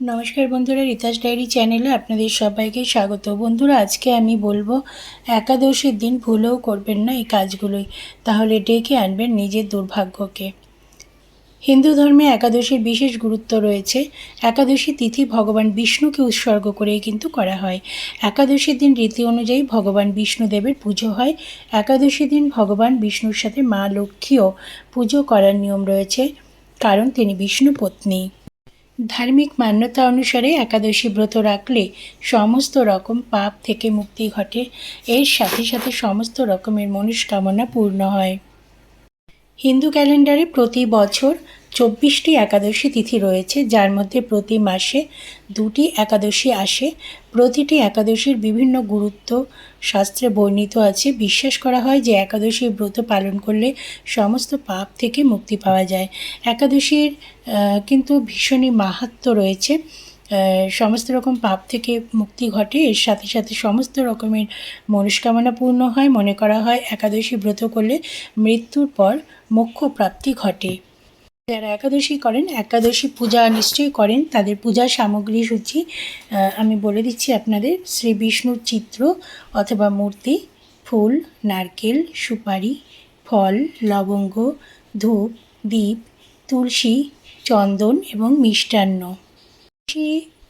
নমস্কার বন্ধুরা, রিতাস ডায়েরি চ্যানেলে আপনাদের সবাইকে স্বাগত। বন্ধুরা, আজকে আমি বলব, একাদশীর দিন ভুলেও করবেন না এই কাজগুলোই। তাহলে ডেকে আনবেন নিজের দুর্ভাগ্যকে। হিন্দু ধর্মে একাদশীর বিশেষ গুরুত্ব রয়েছে। একাদশী তিথি ভগবান বিষ্ণুকে উৎসর্গ করে কিন্তু করা হয়। একাদশীর দিন রীতি অনুযায়ী ভগবান বিষ্ণুদেবের পুজো হয়। একাদশী দিন ভগবান বিষ্ণুর সাথে মা লক্ষ্মীও পুজো করার নিয়ম রয়েছে, কারণ তিনি বিষ্ণু পত্নী ধার্মিক মান্যতা অনুসারে একাদশী ব্রত রাখলে সমস্ত রকম পাপ থেকে মুক্তি ঘটে। এর সাথে সাথে সমস্ত রকমের মনস্কামনা পূর্ণ হয়। হিন্দু ক্যালেন্ডারে প্রতি বছর চব্বিশটি একাদশী তিথি রয়েছে, যার মধ্যে প্রতি মাসে দুটি একাদশী আসে। প্রতিটি একাদশীর বিভিন্ন গুরুত্ব শাস্ত্রে বর্ণিত আছে। বিশ্বাস করা হয় যে একাদশী ব্রত পালন করলে সমস্ত পাপ থেকে মুক্তি পাওয়া যায়। একাদশীর কিন্তু ভীষণই মাহাত্ম রয়েছে। সমস্ত রকম পাপ থেকে মুক্তি ঘটে। এর সাথে সাথে সমস্ত রকমের মনস্কামনা পূর্ণ হয়। মনে করা হয় একাদশী ব্রত করলে মৃত্যুর পর মোক্ষ প্রাপ্তি ঘটে। যারা একাদশী করেন, একাদশী পূজা নিশ্চয়ই করেন, তাদের পূজার সামগ্রী সূচি আমি বলে দিচ্ছি আপনাদের, শ্রী বিষ্ণুর চিত্র অথবা মূর্তি, ফুল, নারকেল, সুপারি, ফল, লবঙ্গ, ধূপ দ্বীপ তুলসী, চন্দন এবং মিষ্টান্ন।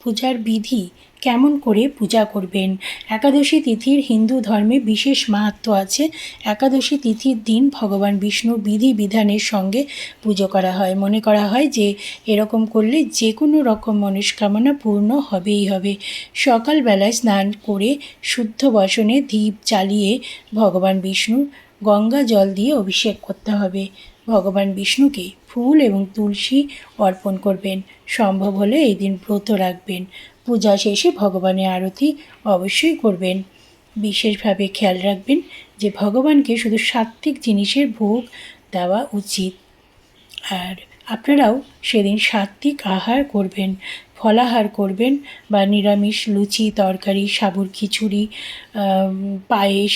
পূজার বিধি কেমন করে পূজা করবেন? একাদশী তিথির হিন্দু ধর্মে বিশেষ মাহাত্ম আছে। একাদশী তিথির দিন ভগবান বিষ্ণুর বিধি বিধানের সঙ্গে পুজো করা হয়। মনে করা হয় যে, এরকম করলে যে কোনো রকম মনস্কামনা পূর্ণ হবেই হবে। সকালবেলায় স্নান করে শুদ্ধ বসনে দ্বীপ জ্বালিয়ে ভগবান বিষ্ণুর গঙ্গা জল দিয়ে অভিষেক করতে হবে। ভগবান বিষ্ণুকে ফুল এবং তুলসী অর্পণ করবেন। সম্ভব হলে এই দিন ব্রত রাখবেন। পূজা শেষে ভগবানের আরতি অবশ্যই করবেন। বিশেষভাবে খেয়াল রাখবেন যে ভগবানকে শুধু সাত্ত্বিক জিনিসের ভোগ দেওয়া উচিত। আর আপনারাও সেদিন সাত্ত্বিক আহার করবেন, ফলাহার করবেন বা নিরামিষ লুচি, তরকারি, সাবুর খিচুড়ি পায়েস,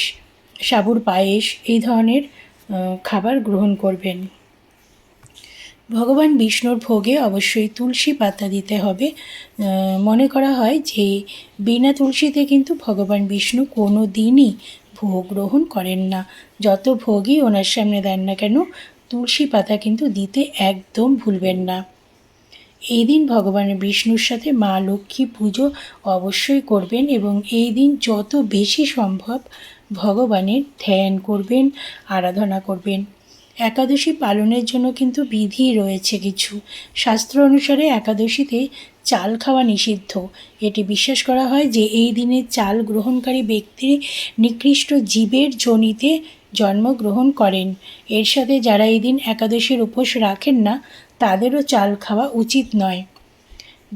সাবুর পায়েস এই ধরনের খাবার গ্রহণ করবেন। ভগবান বিষ্ণুর ভোগে অবশ্যই তুলসী পাতা দিতে হবে। মনে করা হয় যে বিনা তুলসীতে কিন্তু ভগবান বিষ্ণু কোনো দিনই ভোগ গ্রহণ করেন না। যত ভোগই ওনার সামনে দেন না কেন, তুলসী পাতা কিন্তু দিতে একদম ভুলবেন না। এই দিন ভগবানের বিষ্ণুর সাথে মা লক্ষ্মী পুজো অবশ্যই করবেন এবং এই দিন যত বেশি সম্ভব ভগবানের ধ্যান করবেন, আরাধনা করবেন। একাদশী পালনের জন্য কিন্তু বিধি রয়েছে কিছু। শাস্ত্র অনুসারে একাদশীতে চাল খাওয়া নিষিদ্ধ। এটি বিশ্বাস করা হয় যে এই দিনে চাল গ্রহণকারী ব্যক্তি নিকৃষ্ট জীবের জনিতে জন্মগ্রহণ করেন। এর সাথে যারা এই দিন একাদশীর উপোস রাখেন না, তাদেরও চাল খাওয়া উচিত নয়।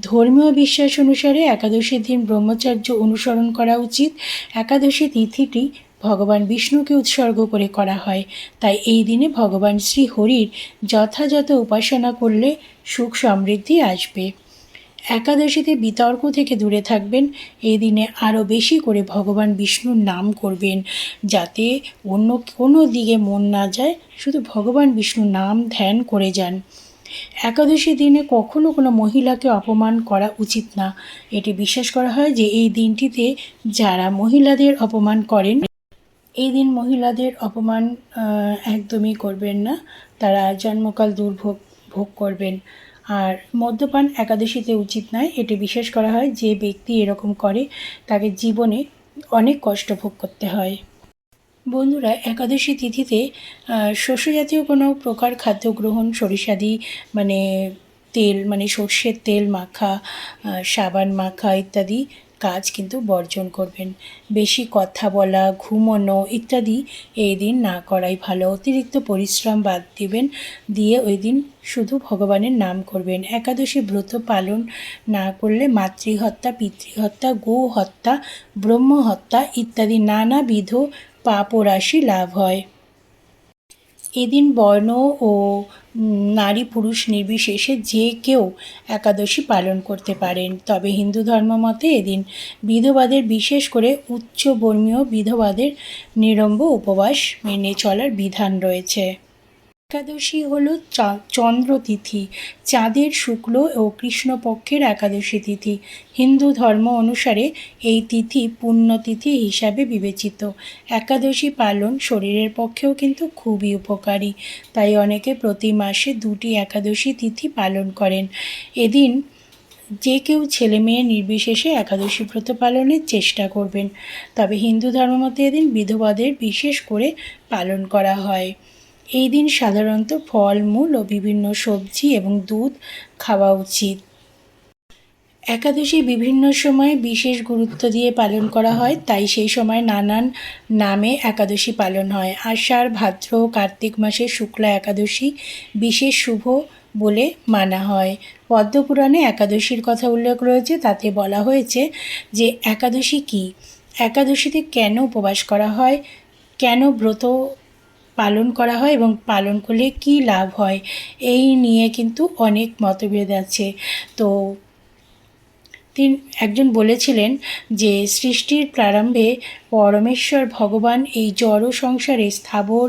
ধর্মীয় বিশ্বাস অনুসারে একাদশীর দিন ব্রহ্মচার্য অনুসরণ করা উচিত। একাদশী তিথিটি ভগবান বিষ্ণুকে উৎসর্গ করে করা হয়। তাই এই দিনে ভগবান শ্রী হরির যথাযথ উপাসনা করলে সুখ সমৃদ্ধি আসবে। একাদশীতে বিতর্ক থেকে দূরে থাকবেন। এই দিনে আরও বেশি করে ভগবান বিষ্ণুর নাম করবেন, যাতে অন্য কোনো দিকে মন না যায়, শুধু ভগবান বিষ্ণুর নাম ধ্যান করে যান। একাদশী দিনে কখনো কোনো মহিলাকে অপমান করা উচিত না। এটি বিশ্বাস করা হয় যে এই দিনটিতে যারা মহিলাদের অপমান করেন এই দিন মহিলাদের অপমান একদমই করবেন না। তারা জন্মকাল দুর্ভোগ ভোগ করবেন। আর মদ্যপান একাদশীতে উচিত নয়। এটি বিশ্বাস করা হয় যে ব্যক্তি এরকম করে, তাকে জীবনে অনেক কষ্ট ভোগ করতে হয়। বন্ধুরা, একাদশী তিথিতে শস্যজাতীয় কোনো প্রকার খাদ্য গ্রহণ সরিষাদি মানে তেল মানে সর্ষের তেল মাখা সাবান মাখা ইত্যাদি কাজ কিন্তু বর্জন করবেন। বেশি কথা বলা, ঘুমোনো ইত্যাদি এই দিন না করাই ভালো। অতিরিক্ত পরিশ্রম বাদ দিবেন, দিয়ে ওই দিন শুধু ভগবানের নাম করবেন। একাদশী ব্রত পালন না করলে মাতৃহত্যা, পিতৃহত্যা গো হত্যা ব্রহ্ম হত্যা ইত্যাদি নানাবিধ পাপরাশি লাভ হয়। এদিন বর্ণ ও নারী পুরুষ নির্বিশেষে যে কেউ একাদশী পালন করতে পারেন। তবে হিন্দু ধর্ম মতে এদিন বিধবাদের বিশেষ করে উচ্চ বর্মীয় বিধবাদের নিরম্ব উপবাস মেনে চলার বিধান রয়েছে। একাদশী হলো চন্দ্র তিথি চাঁদের শুক্ল ও কৃষ্ণপক্ষের একাদশী তিথি। হিন্দু ধর্ম অনুসারে এই তিথি পুণ্যতিথি হিসাবে বিবেচিত। একাদশী পালন শরীরের পক্ষেও কিন্তু খুবই উপকারী। তাই অনেকে প্রতি মাসে দুটি একাদশী তিথি পালন করেন। এদিন যে কেউ ছেলে মেয়ে নির্বিশেষে একাদশী ব্রত পালনের চেষ্টা করবেন। তবে হিন্দু ধর্মমতে এদিন বিধবাদের বিশেষ করে পালন করা হয়। এই দিন সাধারণত ফল মূল ও বিভিন্ন সবজি এবং দুধ খাওয়া উচিত। একাদশী বিভিন্ন সময়ে বিশেষ গুরুত্ব দিয়ে পালন করা হয়, তাই সেই সময় নানান নামে একাদশী পালন হয়। আষাঢ়, ভাদ্র, কার্তিক মাসে শুক্লা একাদশী বিশেষ শুভ বলে মানা হয়। পদ্মপুরাণে একাদশীর কথা উল্লেখ রয়েছে, তাতে বলা হয়েছে যে একাদশী কী? একাদশীতে কেন উপবাস করা হয়? কেন ব্রত পালন করা হয় এবং পালন করলে কী লাভ হয়? এই নিয়ে কিন্তু অনেক মতভেদ আছে। তো তিনি, একজন বলেছিলেন যে, সৃষ্টির প্রারম্ভে পরমেশ্বর ভগবান এই জড় সংসারে স্থাবর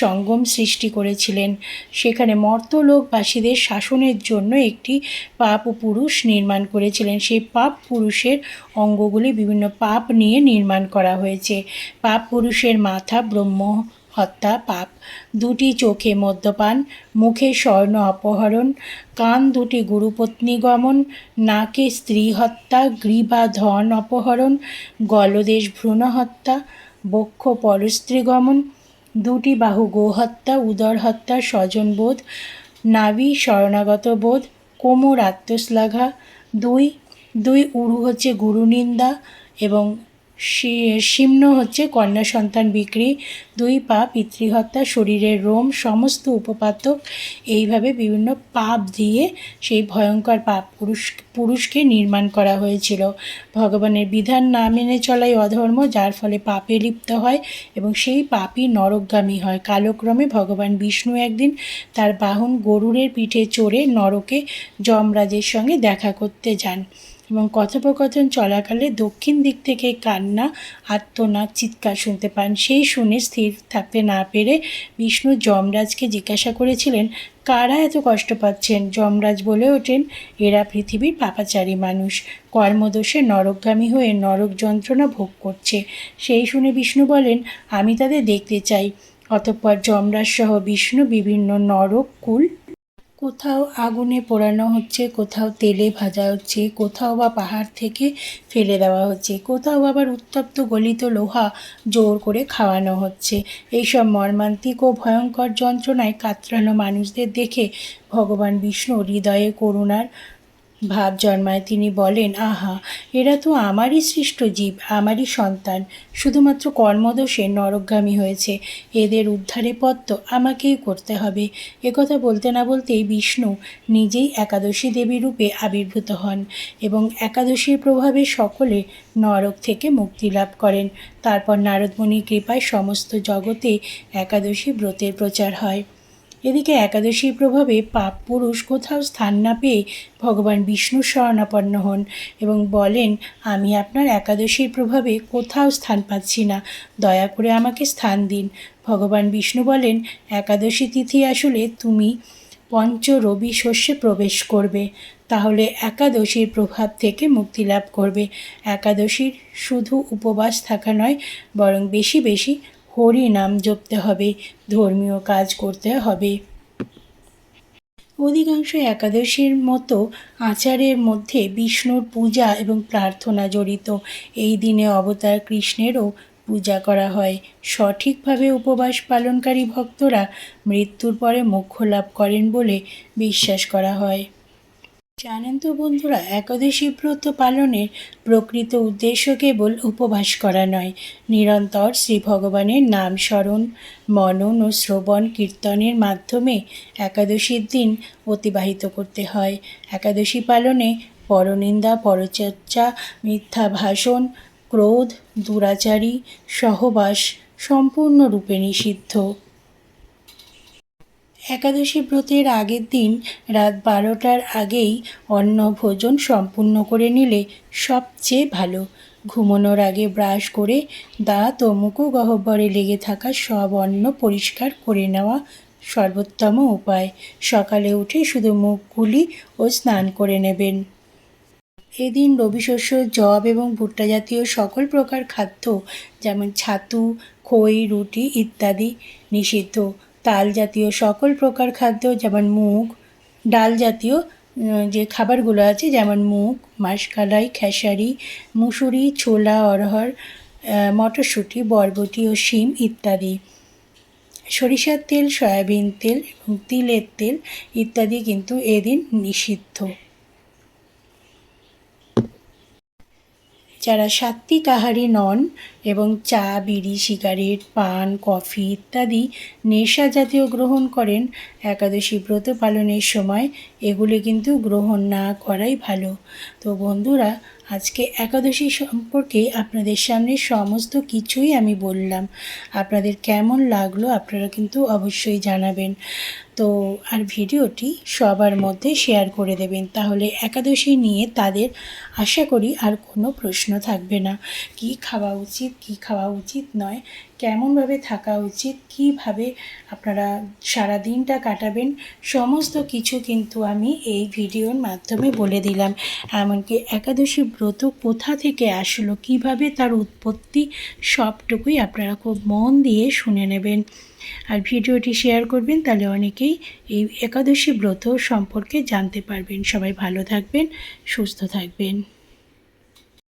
সঙ্গম সৃষ্টি করেছিলেন। সেখানে মর্তলোকবাসীদের শাসনের জন্য একটি পাপ পুরুষ নির্মাণ করেছিলেন। সেই পাপ পুরুষের অঙ্গগুলি বিভিন্ন পাপ নিয়ে নির্মাণ করা হয়েছে। পাপ পুরুষের মাথা ব্রহ্ম হত্যা, পাপ। দুটি চোখে মদ্যপান, মুখে স্বর্ণ অপহরণ, কান দুটি গুরুপত্নী গমন, নাকে স্ত্রী হত্যা গ্রীবা ধন অপহরণ, গলদেশ ভ্রূণ হত্যা, বক্ষ পরস্ত্রী গমন, দুটি বাহু গোহত্যা উদর হত্যা স্বজনবোধ নাভি শরণাগত বোধ, কোমর আত্মশ্লাঘা, দুই দুই উরু হচ্ছে গুরুনিন্দা এবং শিম্ন হচ্ছে কন্যা সন্তান বিক্রি, দুই পা পিতৃহত্যা, শরীরের রোম, সমস্ত উপপাতক এইভাবে বিভিন্ন পাপ দিয়ে সেই ভয়ঙ্কর পাপ পুরুষ, পুরুষকে নির্মাণ করা হয়েছিল। ভগবানের বিধান না মেনে চলাই অধর্ম, যার ফলে পাপে লিপ্ত হয় এবং সেই পাপই নরকগামী হয়। কালক্রমে ভগবান বিষ্ণু একদিন তার বাহন গরুরের পিঠে চড়ে নরকে যমরাজের সঙ্গে দেখা করতে যান। এবং কথোপকথন চলাকালে দক্ষিণ দিক থেকে কান্না আত্মনাদ চিৎকার শুনতে পান। সেই শুনে স্থির থাকতে না পেরে বিষ্ণু যমরাজকে জিজ্ঞাসা করেছিলেন, কারা এত কষ্ট পাচ্ছেন যমরাজ বলে ওঠেন, এরা পৃথিবীর পাপাচারী মানুষ। কর্মদোষে নরকগামী হয়ে নরক যন্ত্রণা ভোগ করছে সেই শুনে বিষ্ণু বলেন, আমি তাদের দেখতে চাই অতঃপর যমরাজ সহ বিষ্ণু বিভিন্ন নরক কুল কোথাও আগুনে পোড়ানো হচ্ছে, কোথাও তেলে ভাজা হচ্ছে, কোথাও বা পাহাড় থেকে ফেলে দেওয়া হচ্ছে, কোথাও আবার উত্তপ্ত গলিত লোহা জোর করে খাওয়ানো হচ্ছে। এইসব মর্মান্তিক ও ভয়ঙ্কর যন্ত্রণায় কাতরানো মানুষদের দেখে ভগবান বিষ্ণু হৃদয়ে করুণার ভাব জন্মায়, তিনি বলেন, আহা, এরা তো আমারই সৃষ্ট জীব, আমারই সন্তান। শুধুমাত্র কর্মদোষে নরকগামী হয়েছে। এদের উদ্ধারে পথ তো আমাকেই করতে হবে। একথা বলতে না বলতেই বিষ্ণু নিজেই একাদশী দেবী রূপে আবির্ভূত হন এবং একাদশীর প্রভাবে সকলে নরক থেকে মুক্তি লাভ করেন। তারপর নারদমণির কৃপায় সমস্ত জগতে একাদশী ব্রতের প্রচার হয়। এদিকে একাদশীর প্রভাবে পাপ পুরুষ কোথাও স্থান না পেয়ে ভগবান বিষ্ণুর শরণাপন্ন হন এবং বলেন, আমি আপনার একাদশীর প্রভাবে কোথাও স্থান পাচ্ছি না। দয়া করে আমাকে স্থান দিন। ভগবান বিষ্ণু বলেন, একাদশী তিথি আসলে তুমি পঞ্চ রবি শস্যে প্রবেশ করবে। তাহলে একাদশীর প্রভাব থেকে মুক্তি লাভ করবে। একাদশীর শুধু উপবাস থাকা নয়, বরং বেশি বেশি হরি নাম জপতে হবে, ধর্মীয় কাজ করতে হবে। অধিকাংশ একাদশীর মতো আচারের মধ্যে বিষ্ণুর পূজা এবং প্রার্থনা জড়িত। এই দিনে অবতার কৃষ্ণেরও পূজা করা হয়। সঠিকভাবে উপবাস পালনকারী ভক্তরা মৃত্যুর পরে মোক্ষ লাভ করেন বলে বিশ্বাস করা হয়। জানেন তো বন্ধুরা, একাদশী ব্রত পালনের প্রকৃত উদ্দেশ্য কেবল উপবাস করা নয়। নিরন্তর শ্রী ভগবানের নাম স্মরণ, মনন ও শ্রবণ কীর্তনের মাধ্যমে একাদশীর দিন অতিবাহিত করতে হয়। একাদশী পালনে পরনিন্দা, পরচর্চা, মিথ্যা ভাষণ, ক্রোধ, দুরাচারী, সহবাস সম্পূর্ণরূপে নিষিদ্ধ। একাদশী ব্রতের আগের দিন রাত বারোটার আগেই অন্ন ভোজন সম্পূর্ণ করে নিলে সবচেয়ে ভালো। ঘুমানোর আগে ব্রাশ করে দাঁত ও মুখগহ্বরে লেগে থাকা সব অন্ন পরিষ্কার করে নেওয়া সর্বোত্তম উপায়। সকালে উঠে শুধু মুখ কুলি ও স্নান করে নেবেন। এদিন রবি শস্য জব এবং ভুট্টা জাতীয় সকল প্রকার খাদ্য, যেমন ছাতু, খই, রুটি ইত্যাদি নিষিদ্ধ। তাল জাতীয় সকল প্রকার খাদ্য, যেমন মুগ, ডাল জাতীয় যে খাবারগুলো আছে, যেমন মুগ মাসকলাই খেসারি, মুসুরি, ছোলা অরহর মটরশুঁটি, বরবটি ও শিম ইত্যাদি। সরিষার তেল, সয়াবিন তেল এবং তিলের তেল ইত্যাদি কিন্তু এদিন নিষিদ্ধ। যারা সাত্বিক আহারী নন এবং চা, বিড়ি, সিগারেট, পান, কফি ইত্যাদি নেশা জাতীয় গ্রহণ করেন, একাদশী ব্রত পালনের সময় এগুলি কিন্তু গ্রহণ না করাই ভালো। তো বন্ধুরা আজকে একাদশী সম্পর্কে আপনাদের সামনে সমস্ত কিছুই আমি বললাম। আপনাদের কেমন লাগল আপনারা কিন্তু অবশ্যই জানাবেন। তো, আর ভিডিওটি সবার মধ্যে শেয়ার করে দেবেন। তাহলে একাদশী নিয়ে তাদের আশা করি আর কোনো প্রশ্ন থাকবে না। কি খাওয়া উচিত, কি খাওয়া উচিত নয়, কেমনভাবে থাকা উচিত, কীভাবে আপনারা সারা দিনটা কাটাবেন, সমস্ত কিছু কিন্তু আমি এই ভিডিওর মাধ্যমে বলে দিলাম। এমনকি একাদশী ব্রত কোথা থেকে আসলো? কীভাবে তার উৎপত্তি? সবটুকুই আপনারা খুব মন দিয়ে শুনে নেবেন। আর ভিডিওটি শেয়ার করবেন, তাহলে অনেকেই এই একাদশী ব্রত সম্পর্কে জানতে পারবেন। সবাই ভালো থাকবেন, সুস্থ থাকবেন।